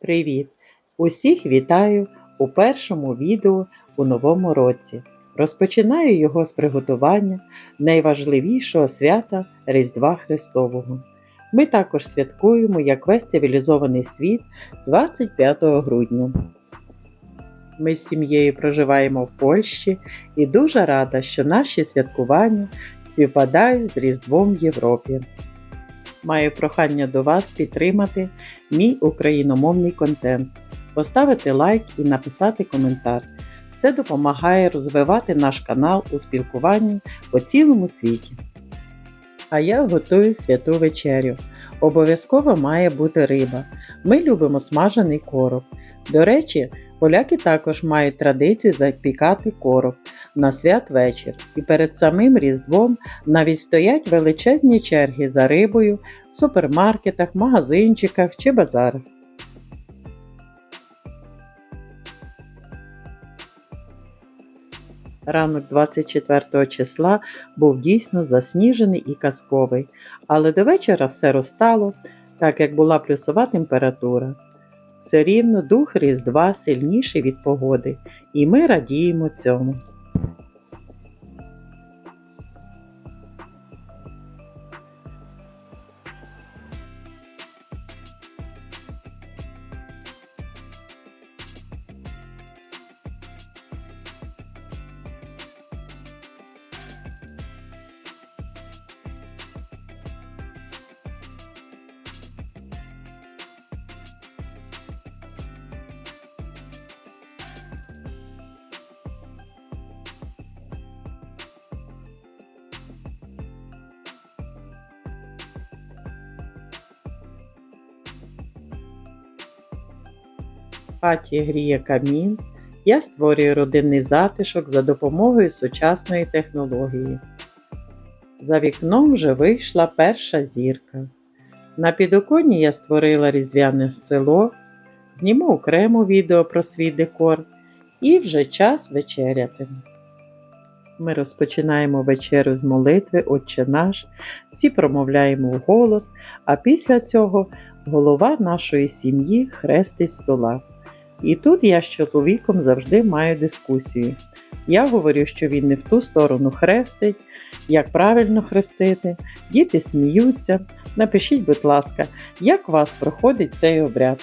Привіт! Усіх вітаю у першому відео у новому році. Розпочинаю його з приготування найважливішого свята Різдва Христового. Ми також святкуємо, як весь цивілізований світ 25 грудня. Ми з сім'єю проживаємо в Польщі і дуже рада, що наші святкування співпадають з Різдвом в Європі. Маю прохання до вас підтримати мій україномовний контент, поставити лайк і написати коментар. Це допомагає розвивати наш канал у спілкуванні по цілому світі. А я готую святу вечерю. Обов'язково має бути риба. Ми любимо смажений короб. До речі, поляки також мають традицію запікати короб на святвечір, і перед самим Різдвом навіть стоять величезні черги за рибою в супермаркетах, магазинчиках чи базарах. Ранок 24 числа був дійсно засніжений і казковий, але до вечора все розтало, так як була плюсова температура. Все рівно дух Різдва сильніший від погоди, і ми радіємо цьому. Хаті гріє камін, я створюю родинний затишок за допомогою сучасної технології. За вікном вже вийшла перша зірка. На підоконні я створила різдвяне село, зніму окремо відео про свій декор і вже час вечеряти. Ми розпочинаємо вечерю з молитви Отче наш, всі промовляємо вголос, а після цього голова нашої сім'ї хрестить стола. І тут я з чоловіком завжди маю дискусію. Я говорю, що він не в ту сторону хрестить, як правильно хрестити. Діти сміються. Напишіть, будь ласка, як у вас проходить цей обряд.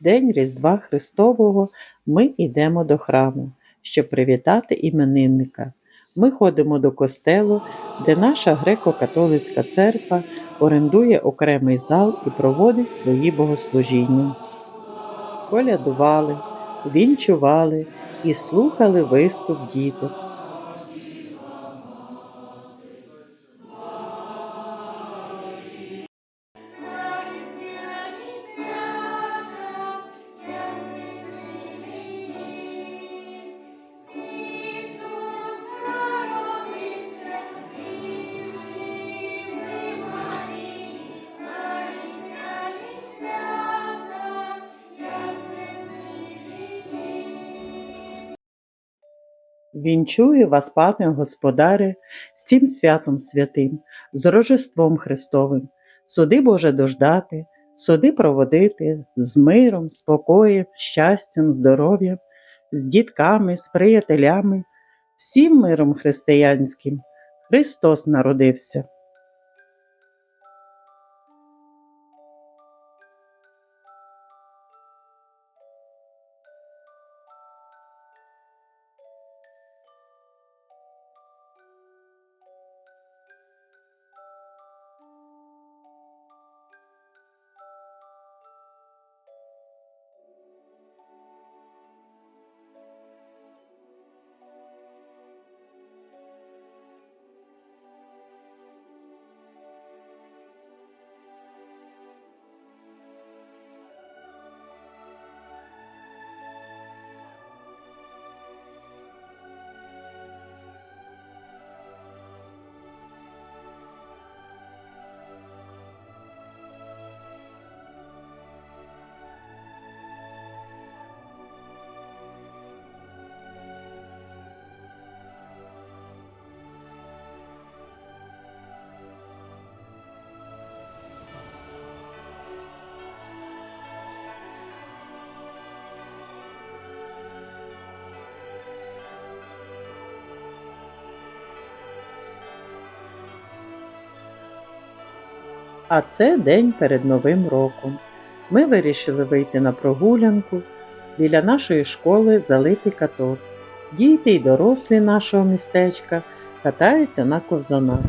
День Різдва Христового ми йдемо до храму, щоб привітати іменинника. Ми ходимо до костелу, де наша греко-католицька церква орендує окремий зал і проводить свої богослужіння. Колядували, вінчували і слухали виступ діток. Вінчую вас, пане Господаре, з цим святом святим, з Рожеством Христовим, суди Боже дождати, суди проводити з миром, спокоєм, щастям, здоров'ям, з дітками, з приятелями, всім миром християнським. Христос народився. А це день перед Новим роком. Ми вирішили вийти на прогулянку. Біля нашої школи залитий каток. Діти й дорослі нашого містечка катаються на ковзанах.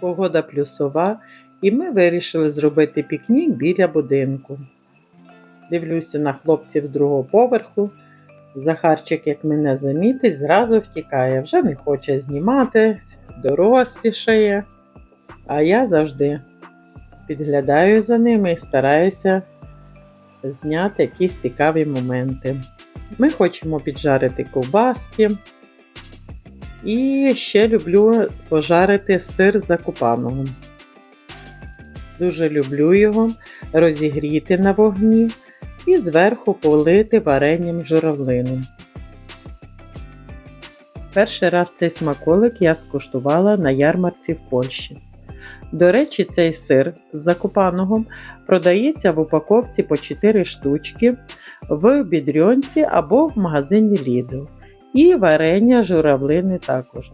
Погода плюсова, і ми вирішили зробити пікнік біля будинку. Дивлюся на хлопців з другого поверху. Захарчик, як мене замітить, зразу втікає, вже не хоче зніматись, дорослішає. А я завжди підглядаю за ними і стараюся зняти якісь цікаві моменти. Ми хочемо піджарити ковбаски. І ще люблю пожарити сир закупаного. Дуже люблю його розігріти на вогні і зверху полити варенням журавлином. Перший раз цей смаколик я скуштувала на ярмарці в Польщі. До речі, цей сир з закупаного продається в упаковці по 4 штучки в бідрьонці або в магазині Lidl. І варення журавлини також.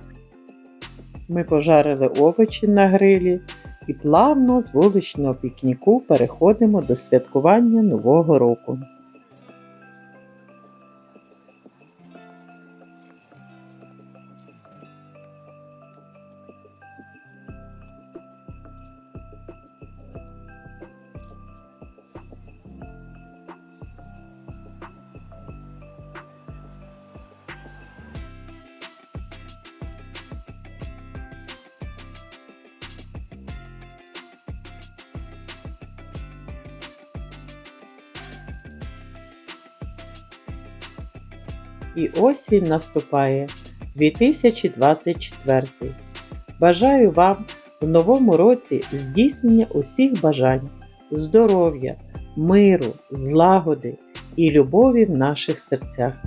Ми пожарили овочі на грилі і плавно з вуличного пікніку переходимо до святкування Нового року. І ось він наступає 2024. Бажаю вам в новому році здійснення усіх бажань, здоров'я, миру, злагоди і любові в наших серцях.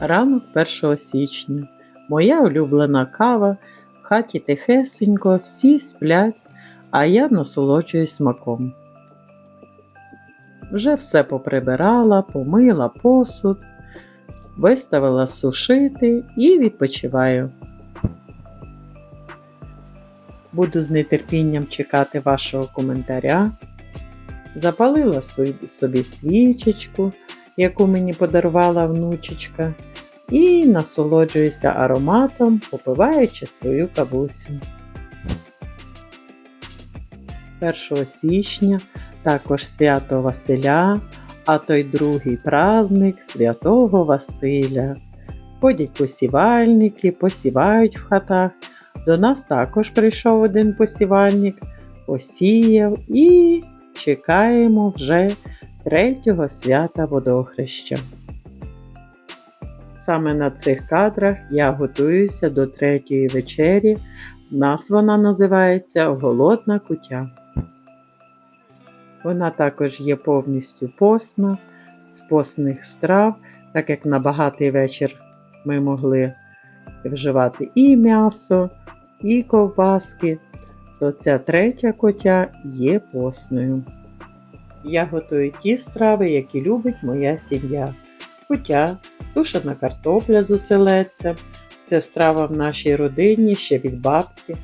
Ранок 1 січня. Моя улюблена кава. В хаті тихесенько, всі сплять, а я насолоджуюсь смаком. Вже все поприбирала, помила посуд, виставила сушити і відпочиваю. Буду з нетерпінням чекати вашого коментаря. Запалила собі свічечку, яку мені подарувала внучечка, і насолоджуюся ароматом, попиваючи свою кавусю. 1 січня також свято Василя, а той другий праздник святого Василя. Ходять посівальники, посівають в хатах. До нас також прийшов один посівальник, посіяв і чекаємо вже третього свята водохреща. Саме на цих кадрах я готуюся до третьої вечері. В нас вона називається Голодна кутя. Вона також є повністю постна, з постних страв так як на багатий вечір ми могли вживати і м'ясо, і ковбаски, то ця третя котя є постною. Я готую ті страви, які любить моя сім'я. Кутя, тушена картопля з оселедцем. Це страва в нашій родині ще від бабці,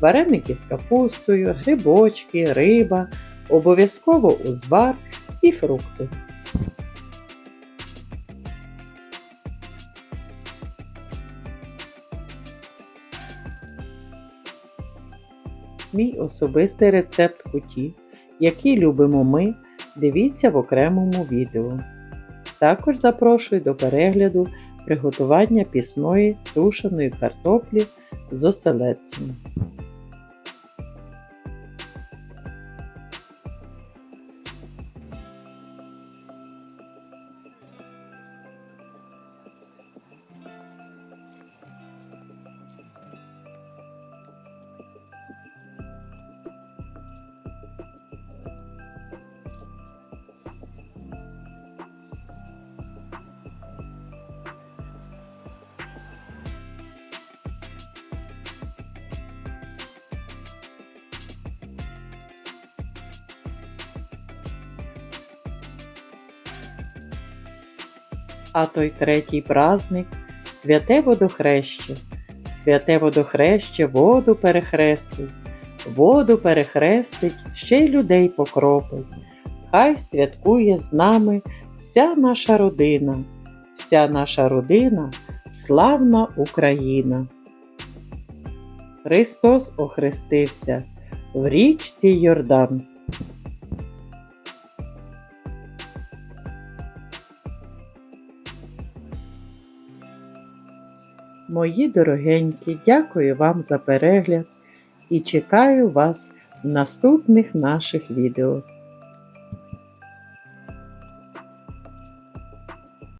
вареники з капустою, грибочки, риба, обов'язково узвар і фрукти. Мій особистий рецепт куті, який любимо ми, дивіться в окремому відео. Також запрошую до перегляду приготування пісної тушеної картоплі з оселедцем. А той третій праздник святе водохреще. Святе водохреще воду перехрестить, воду перехрестить, ще й людей покропить. Хай святкує з нами вся наша родина, вся наша родина, славна Україна. Христос охрестився в річці Йордан. Мої дорогенькі, дякую вам за перегляд і чекаю вас в наступних наших відео.